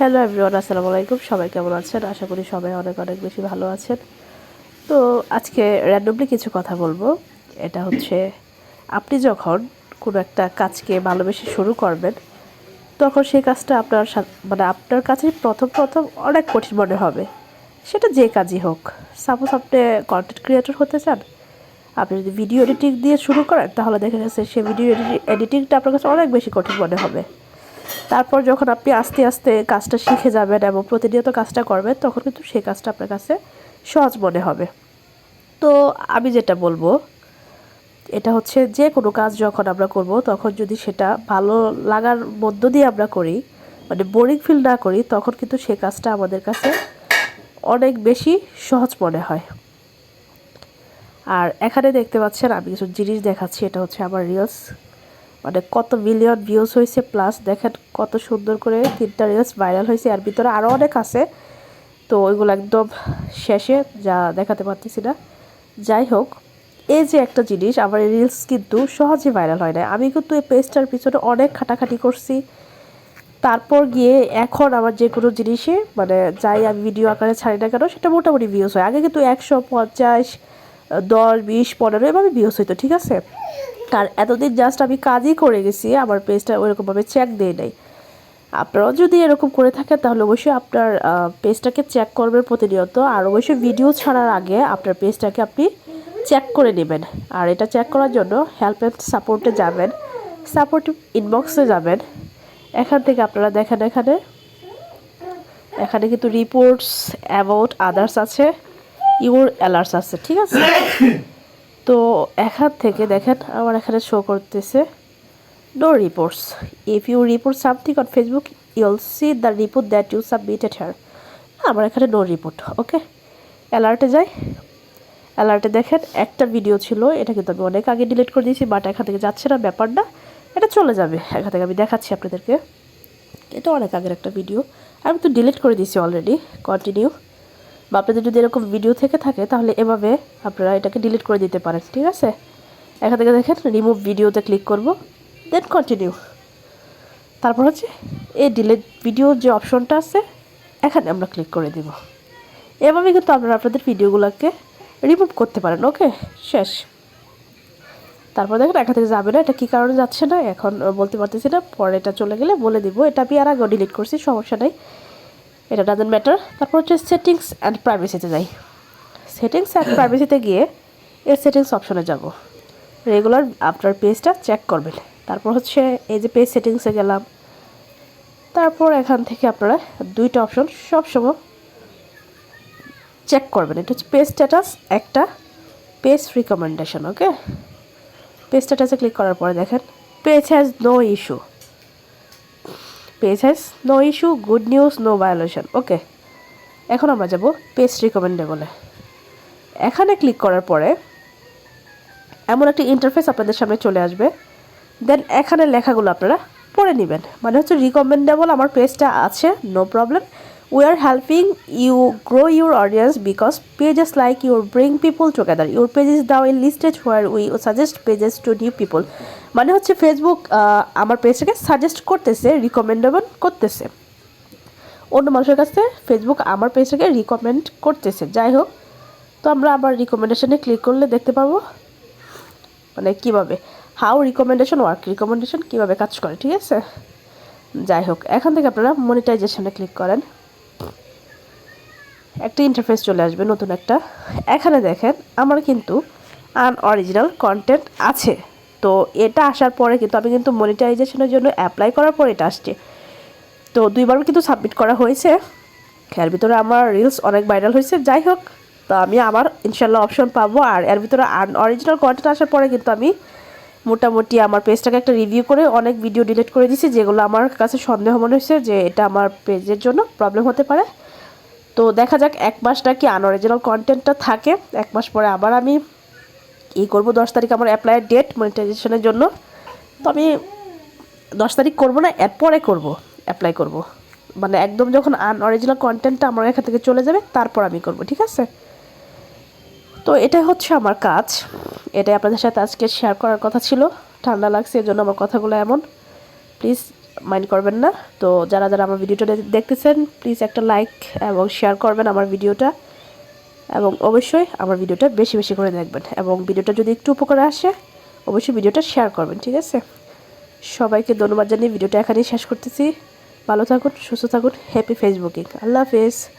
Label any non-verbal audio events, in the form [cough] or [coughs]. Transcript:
Hello everyone আসসালামু আলাইকুম। সবাই কেমন আছেন? আশা করি সবাই অনেক অনেক বেশি ভালো আছেন। তো আজকে র্যান্ডমলি কিছু কথা বলব। এটা হচ্ছে, আপনি যখন কোনো একটা কাজকে ভালোবেসে শুরু করবেন, তখন সেই কাজটা আপনার মানে আপনার কাছে প্রথম প্রথম অনেক কঠিন মনে হবে। সেটা যে কাজই হোক। সাপোজ আপনি কন্টেন্ট ক্রিয়েটর হতে চান, আপনি যদি ভিডিও এডিটিং দিয়ে শুরু করেন, তাহলে দেখা যাচ্ছে সেই ভিডিও এডিটিংটা আপনার কাছে অনেক বেশি কঠিন মনে হবে। তারপর যখন আপনি আস্তে আস্তে কাজটা শিখে যাবেন এবং প্রতিনিয়ত কাজটা করবেন, তখন কিন্তু সেই কাজটা আপনার কাছে সহজ মনে হবে। তো আমি যেটা বলব, এটা হচ্ছে যে কোনো কাজ যখন আমরা করব, তখন যদি সেটা ভালো লাগার মধ্য দিয়ে আমরা করি মানে বোরিং ফিল না করি, তখন কিন্তু সে কাজটা আমাদের কাছে অনেক বেশি সহজ মনে হয়। আর এখানে দেখতে পাচ্ছেন আমি কিছু জিনিস দেখাচ্ছি, এটা হচ্ছে আমার রিলস মানে কত মিলিয়ন ভিউজ হয়েছে প্লাস দেখেন কত সুন্দর করে তিনটা রিলস ভাইরাল হয়েছে আর ভিতরে আরও অনেক আছে। তো ওইগুলো একদম শেষে যা দেখাতে পারতেছি না। যাই হোক, এই যে একটা জিনিস, আমার রিলস কিন্তু সহজে ভাইরাল হয় না আমি কিন্তু এই পেজটার পিছনে অনেক খাটাখাটি করছি। তারপর গিয়ে এখন আমার যে কোনো জিনিসে মানে যাই আমি ভিডিও আকারে ছাড়ি না কেন, সেটা মোটামুটি ভিউজ হয়। আগে কিন্তু একশো পঞ্চাশ, দশ, বিশ, পনেরো, এভাবে ভিউজ হইতো, ঠিক আছে? আর এতদিন জাস্ট আমি কাজই করে গেছি, আমার পেজটা ওইরকমভাবে চেক দিয়ে নেই। আপনারাও যদি এরকম করে থাকেন, তাহলে অবশ্যই আপনার পেজটাকে চেক করবেন প্রতিনিয়ত। আর অবশ্যই ভিডিও ছাড়ার আগে আপনার পেজটাকে আপনি চেক করে নেবেন। আর এটা চেক করার জন্য হেল্প অ্যান্ড সাপোর্টে যাবেন। সাপোর্ট ইনবক্সে যাবেন। এখান থেকে আপনারা দেখেন এখানে। এখানে কিন্তু রিপোর্টস অ্যাবাউট আদার্স আছে ইউর অ্যালার্স আছে, ঠিক আছে? [coughs] তো এখান থেকে দেখেন আমার এখানে শো করতেছে no reports if you report something on Facebook you'll see the report that you submitted here আমার এখানে নো রিপোর্ট ওকে অ্যালার্টে যাই। অ্যালার্টে দেখেন, একটা ভিডিও ছিল, এটা কিন্তু আমি অনেক আগে ডিলিট করে দিয়েছি বাট এখান থেকে যাচ্ছে না ব্যাপারটা এটা চলে যাবে। এখান থেকে আমি দেখাচ্ছি আপনাদেরকে। এটা অনেক আগের একটা ভিডিও আমি তো ডিলিট করে দিয়েছি অলরেডি কন্টিনিউ বা আপনাদের যদি এরকম ভিডিও থেকে থাকে, তাহলে এভাবে আপনারা এটাকে ডিলিট করে দিতে পারেন, ঠিক আছে? এখান থেকে দেখেন রিমুভ ভিডিওতে ক্লিক করব দেন কন্টিনিউ তারপর হচ্ছে, এই ডিলিট ভিডিওর যে অপশনটা আছে, এখানে আমরা ক্লিক করে দিব। এভাবে কিন্তু আপনারা আপনাদের ভিডিওগুলোকে রিমুভ করতে পারেন ওকে শেষ। তারপর দেখেন, এখান থেকে যাবে না, এটা কী কারণে যাচ্ছে না? এখন বলতে পারতেছি না, পরে এটা চলে গেলে বলে দিব। এটা আমি আর আগেও ডিলিট করছি, সমস্যা নেই। এটা ডাজেন্ট ম্যাটার তারপর হচ্ছে সেটিংস অ্যান্ড প্রাইভেসিতে যাই। সেটিংস অ্যান্ড প্রাইভেসিতে গিয়ে এর সেটিংস অপশনে যাব। রেগুলার আপনার পেজটা চেক করবেন। তারপর হচ্ছে এই যে পেজ সেটিংসে গেলাম। তারপর এখান থেকে আপনারা দুইটা অপশন সবসময় চেক করবেন। এটা হচ্ছে পেজ স্ট্যাটাস একটা পেজ রিকমেন্ডেশন ওকে পেজ স্ট্যাটাসে ক্লিক করার পরে দেখেন page has no issue page has no issue good news no violation okay এখন আমরা যাব পেজ রিকমেন্ডেবলে এখানে ক্লিক করার পরে এমন একটি ইন্টারফেস আপনাদের সামনে চলে আসবে। দেন এখানে লেখাগুলো আপনারা পড়ে নেবেন। মানে হচ্ছে রিকমেন্ডেবল আমার পেজটা আছে no problem R helping you grow your audience because pages like your bring people together your page is দাও in listed where we suggest pages to new people মানে হচ্ছে ফেসবুক আমার পেজটাকে সাজেস্ট করতেছে রিকমেন্ডেবল করতেছে। অন্য মানুষের কাছে ফেসবুক আমার পেজটাকে রিকমেন্ড করতেছে। যাই হোক, তো আমরা আবার রিকমেন্ডেশনে ক্লিক করলে দেখতে পাবো মানে কীভাবে হাউ রিকমেন্ডেশন ওয়ার্ক রিকমেন্ডেশন কীভাবে কাজ করে, ঠিক আছে? যাই হোক, এখান থেকে আপনারা মনিটাইজেশনে ক্লিক করেন। একটা ইন্টারফেস চলে আসবে, নতুন একটা। এখানে দেখেন, আমার কিন্তু আনঅরিজিনাল কন্টেন্ট আছে। তো এটা আসার পরে কিন্তু আমি কিন্তু মনিটাইজেশনের জন্য অ্যাপ্লাই করার পরে এটা আসছে। তো দুইবার কিন্তু সাবমিট করা হয়েছে। এর ভিতরে আমার রিলস অনেক ভাইরাল হয়েছে। যাই হোক, তো আমি আবার ইনশাল্লাহ অপশন পাবো। আর এর ভিতরে আন অরিজিনাল কন্টেন্ট আসার পরে কিন্তু আমি মোটামুটি আমার পেজটাকে একটা রিভিউ করে অনেক ভিডিও ডিলিট করে দিয়েছি, যেগুলো আমার কাছে সন্দেহ মনে হয়েছে যে এটা আমার পেজের জন্য প্রবলেম হতে পারে। তো দেখা যাক, এক মাস নাকি আনঅরিজিনাল কন্টেন্টটা থাকে। এক মাস পরে আবার আমি ই করব, দশ তারিখ আমার অ্যাপ্লাইয়ের ডেট মনিটাইজেশনের জন্য। তো আমি দশ তারিখ করব না, এরপরে করব অ্যাপ্লাই করব। মানে একদম যখন আনঅরিজিনাল কন্টেন্টটা আমার এখান থেকে চলে যাবে, তারপর আমি করব, ঠিক আছে? তো এটাই হচ্ছে আমার কাজ। এটাই আপনাদের সাথে আজকে শেয়ার করার কথা ছিল। ঠান্ডা লাগছে এর জন্য আমার কথাগুলো এমন। প্লিজ মাইন্ড করবেন না। তো যারা যারা আমার ভিডিওটা দেখতেছেন প্লিজ একটা লাইক এবং শেয়ার করবেন আমার ভিডিওটা। এবং অবশ্যই আমার ভিডিওটা বেশি বেশি করে দেখবেন। এবং ভিডিওটা যদি একটু উপকারে আসে, অবশ্যই ভিডিওটা শেয়ার করবেন, ঠিক আছে? সবাইকে ধন্যবাদ জানিয়ে ভিডিওটা এখানেই শেষ করতেছি। ভালো থাকুন, সুস্থ থাকুন হ্যাপি ফেসবুকিং আল্লাহ হাফেজ।